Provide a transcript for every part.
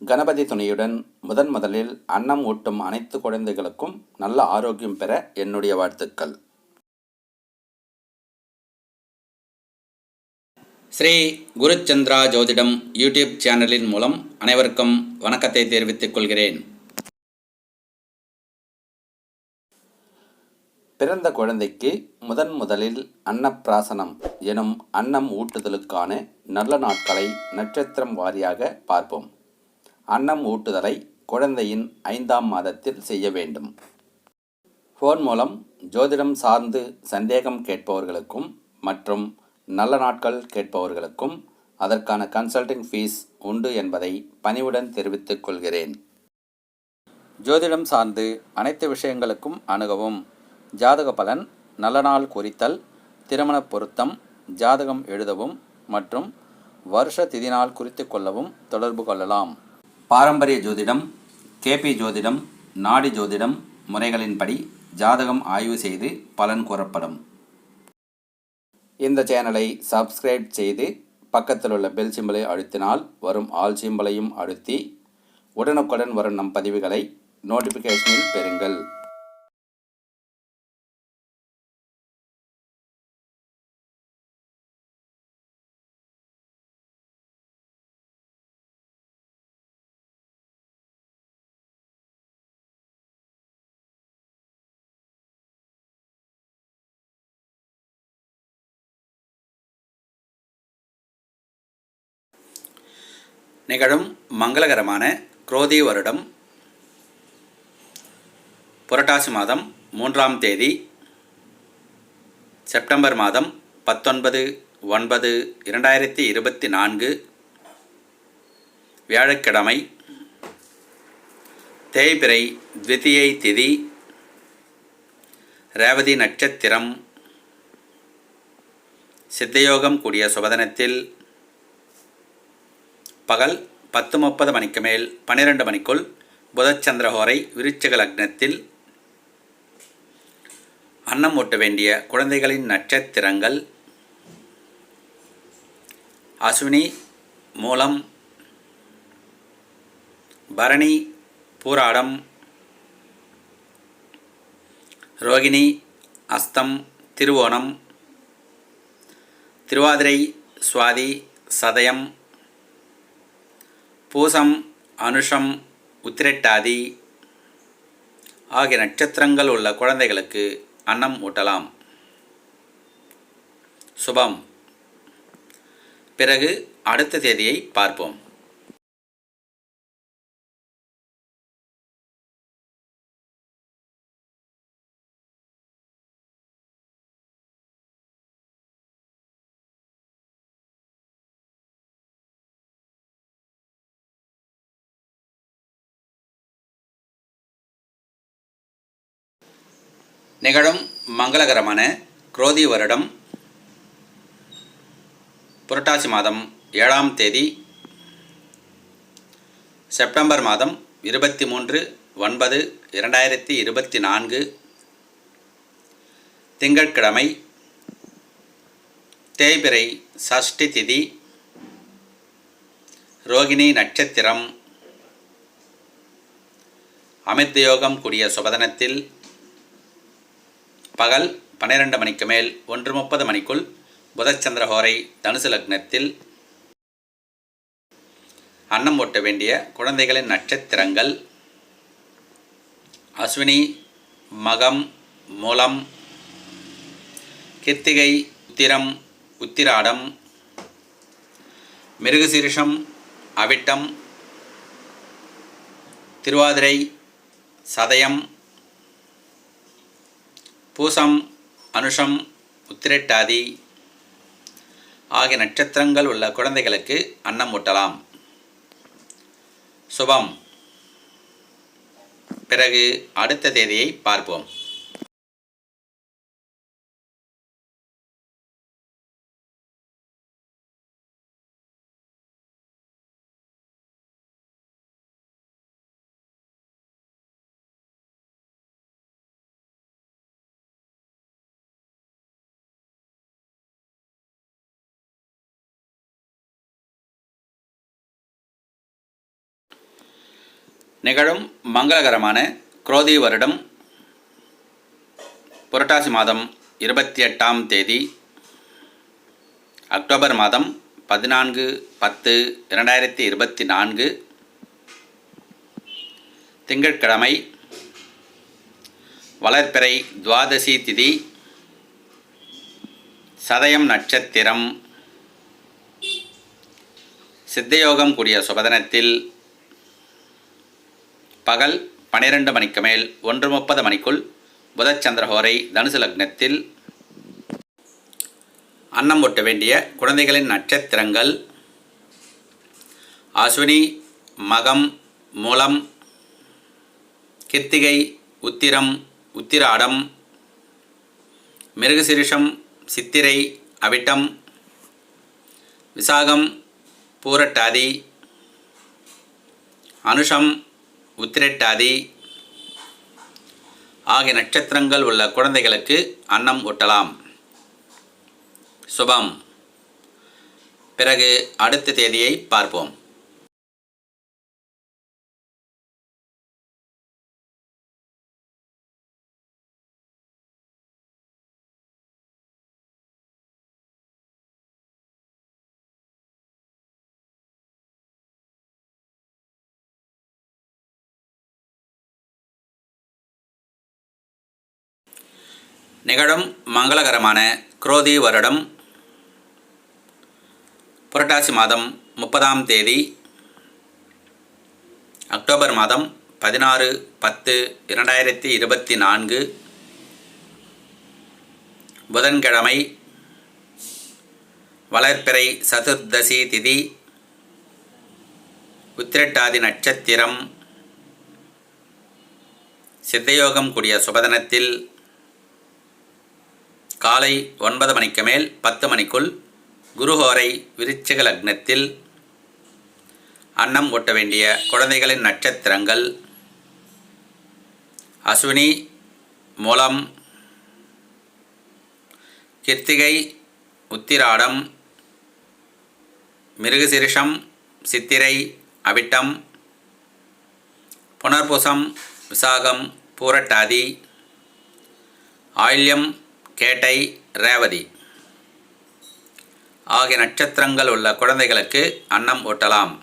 கணபதி துணையுடன் முதன் முதலில் அன்னம் ஊட்டும் அனைத்து குழந்தைகளுக்கும் நல்ல ஆரோக்கியம் பெற என்னுடைய வாழ்த்துக்கள். ஸ்ரீ குருச்சந்திரா ஜோதிடம் யூடியூப் சேனலின் மூலம் அனைவருக்கும் வணக்கத்தை தெரிவித்துக் கொள்கிறேன். பிறந்த குழந்தைக்கு முதன் முதலில் அன்னப்பிராசனம் எனும் அன்னம் ஊட்டுதலுக்கான நல்ல நாட்களை நட்சத்திரம் வாரியாக பார்ப்போம். அன்னம் ஊட்டுதலை குழந்தையின் ஐந்தாம் மாதத்தில் செய்ய வேண்டும். ஃபோன் மூலம் ஜோதிடம் சார்ந்து சந்தேகம் கேட்பவர்களுக்கும் மற்றும் நல்ல நாட்கள் கேட்பவர்களுக்கும் அதற்கான கன்சல்டிங் ஃபீஸ் உண்டு என்பதை பணிவுடன் தெரிவித்துக் கொள்கிறேன். ஜோதிடம் சார்ந்து அனைத்து விஷயங்களுக்கும் அணுகவும். ஜாதக பலன் நல்ல நாள் குறித்தல் திருமண பொருத்தம் ஜாதகம் எழுதவும் மற்றும் வருஷ திதி நாள் குறித்து கொள்ளவும் தொடர்பு கொள்ளலாம். பாரம்பரிய ஜோதிடம் கேபி ஜோதிடம் நாடி ஜோதிடம் முறைகளின்படி ஜாதகம் ஆய்வு செய்து பலன் கூறப்படும். இந்த சேனலை சப்ஸ்கிரைப் செய்து பக்கத்தில் உள்ள பெல் சிம்பலை அழுத்தினால் வரும் ஆல் சிம்பலையும் அழுத்தி உடனுக்குடன் வரும் நம் பதிவுகளை நோட்டிஃபிகேஷனில் பெறுங்கள். நிகழும் மங்களகரமான குரோதி வருடம் புரட்டாசி மாதம் மூன்றாம் தேதி செப்டம்பர் மாதம் பத்தொன்பது ஒன்பது இரண்டாயிரத்தி இருபத்தி நான்கு வியாழக்கிழமை தேய்பிறை த்விதியை திதி ரேவதி நட்சத்திரம் சித்தயோகம் கூடிய சுபதனத்தில் பகல் பத்து முப்பது மணிக்கு மேல் பன்னிரெண்டு மணிக்குள் புதச்சந்திரஹோரை விருச்சக லக்னத்தில் அன்னம் ஊட்ட வேண்டிய குழந்தைகளின் நட்சத்திரங்கள். அஸ்வினி மூலம் பரணி பூராடம் ரோகிணி அஸ்தம் திருவோணம் திருவாதிரை சுவாதி சதயம் பூசம் அனுஷம் உத்திரட்டாதி ஆகிய நட்சத்திரங்கள் உள்ள குழந்தைகளுக்கு அன்னம் ஊட்டலாம். சுபம். பிறகு அடுத்த தேதியை பார்ப்போம். நிகழும் மங்களகரமான குரோதி வருடம் புரட்டாசி மாதம் ஏழாம் தேதி செப்டம்பர் மாதம் இருபத்தி மூன்று ஒன்பது இரண்டாயிரத்தி இருபத்தி நான்கு திங்கட்கிழமை தேய்பிறை சஷ்டி திதி ரோகிணி நட்சத்திரம். அமிர்தயோகம் கூடிய சுபதனத்தில் பகல் பன்னிரண்டு மணிக்கு மேல் ஒன்று முப்பது மணிக்குள் புதச்சந்திரஹோரை தனுசு லக்னத்தில் அன்னம் ஓட்ட வேண்டிய குழந்தைகளின் நட்சத்திரங்கள். அஸ்வினி மகம் மூலம் கிருத்திகை உத்திரம் உத்திராடம் மிருகசீரிஷம் அவிட்டம் திருவாதிரை சதயம் பூசம் அனுஷம் உத்திரட்டாதி ஆகிய நட்சத்திரங்கள் உள்ள குழந்தைகளுக்கு அன்னம் ஊட்டலாம். சுபம். பிறகு அடுத்த தேதியை பார்ப்போம். நிகழும் மங்களகரமான குரோதி வருடம் புரட்டாசி மாதம் இருபத்தி எட்டாம் தேதி அக்டோபர் மாதம் பதினான்கு பத்து இரண்டாயிரத்தி இருபத்தி நான்கு திங்கட்கிழமை வளர்ப்பிறை துவாதசி திதி சதயம் நட்சத்திரம் சித்தயோகம் கூடிய சுபதனத்தில் பகல் பனிரெண்டு மணிக்கு மேல் ஒன்று முப்பது மணிக்குள் புதச்சந்திரஹோரை தனுசு லக்னத்தில் அன்னம் ஒட்ட வேண்டிய குழந்தைகளின் நட்சத்திரங்கள். அஸ்வினி மகம் மூலம் கித்திகை உத்திரம் உத்திராடம் மிருகசிரிஷம் சித்திரை அவிட்டம் விசாகம் பூரட்டாதி அனுஷம் உத்திரட்டாதி. ஆகிய நட்சத்திரங்கள் உள்ள குழந்தைகளுக்கு அன்னம் ஊட்டலாம். சுபம். பிறகு அடுத்த தேதியை பார்ப்போம். நிகழும் மங்களகரமான குரோதி வருடம் புரட்டாசி மாதம் முப்பதாம் தேதி அக்டோபர் மாதம் பதினாறு பத்து இரண்டாயிரத்தி இருபத்தி நான்கு புதன்கிழமை வளர்ப்பிறை சதுர்தசி திதி உத்திரட்டாதி நட்சத்திரம் சித்தயோகம் கூடிய சுபதனத்தில் காலை ஒன்பது மணிக்கு மேல் பத்து மணிக்குள் குருஹோரை விருச்சிக லக்னத்தில் அன்னம் ஊட்ட வேண்டிய குழந்தைகளின் நட்சத்திரங்கள் அஸ்வினி மூலம் கிருத்திகை உத்திராடம் மிருகசிரிஷம் சித்திரை அவிட்டம் புனர்பூசம் விசாகம் பூரட்டாதி ஆயில்யம் கேட்டை ரேவதி. ஆகிய நட்சத்திரங்கள் உள்ள குழந்தைகளுக்கு அன்னம் ஊட்டலாம்.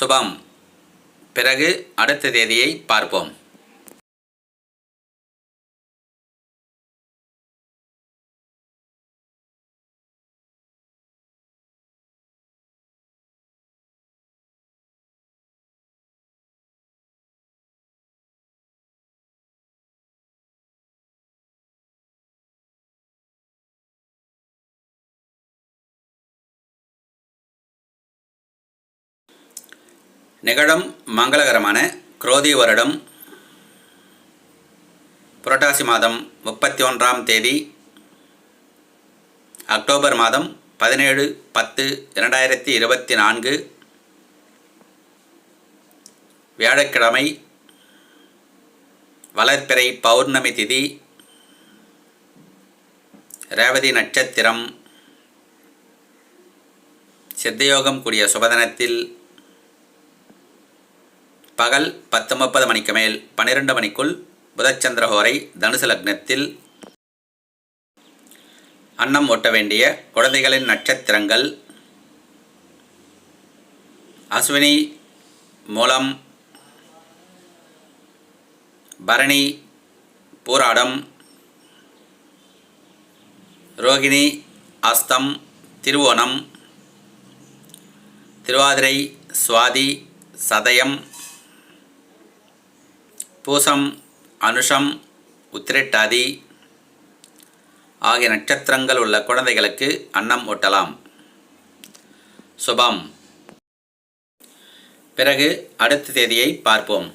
சுபம். பிறகு அடுத்த தேதியை பார்ப்போம். நிகழும் மங்களகரமான குரோதி வருடம். புரட்டாசி மாதம் முப்பத்தி ஒன்றாம் தேதி அக்டோபர் மாதம் பதினேழு பத்து இரண்டாயிரத்தி இருபத்தி நான்கு. வியாழக்கிழமை வளர்ப்பிறை பௌர்ணமி திதி ரேவதி நட்சத்திரம். சித்தயோகம் கூடிய சுபதனத்தில் பகல் பத்து முப்பது மணிக்கு மேல் பன்னிரெண்டு மணிக்குள் புதச்சந்திரஹோரை தனுசு லக்னத்தில் அன்னம் ஒட்ட வேண்டிய குழந்தைகளின் நட்சத்திரங்கள். அஸ்வினி மூலம் பரணி பூராடம் ரோகிணி அஸ்தம் திருவோணம் திருவாதிரை சுவாதி சதயம் பூசம் அனுஷம் உத்திரட்டாதி ஆகிய நட்சத்திரங்கள் உள்ள குழந்தைகளுக்கு அன்னம் ஒட்டலாம் சுபம். பிறகு அடுத்த தேதியை பார்ப்போம்.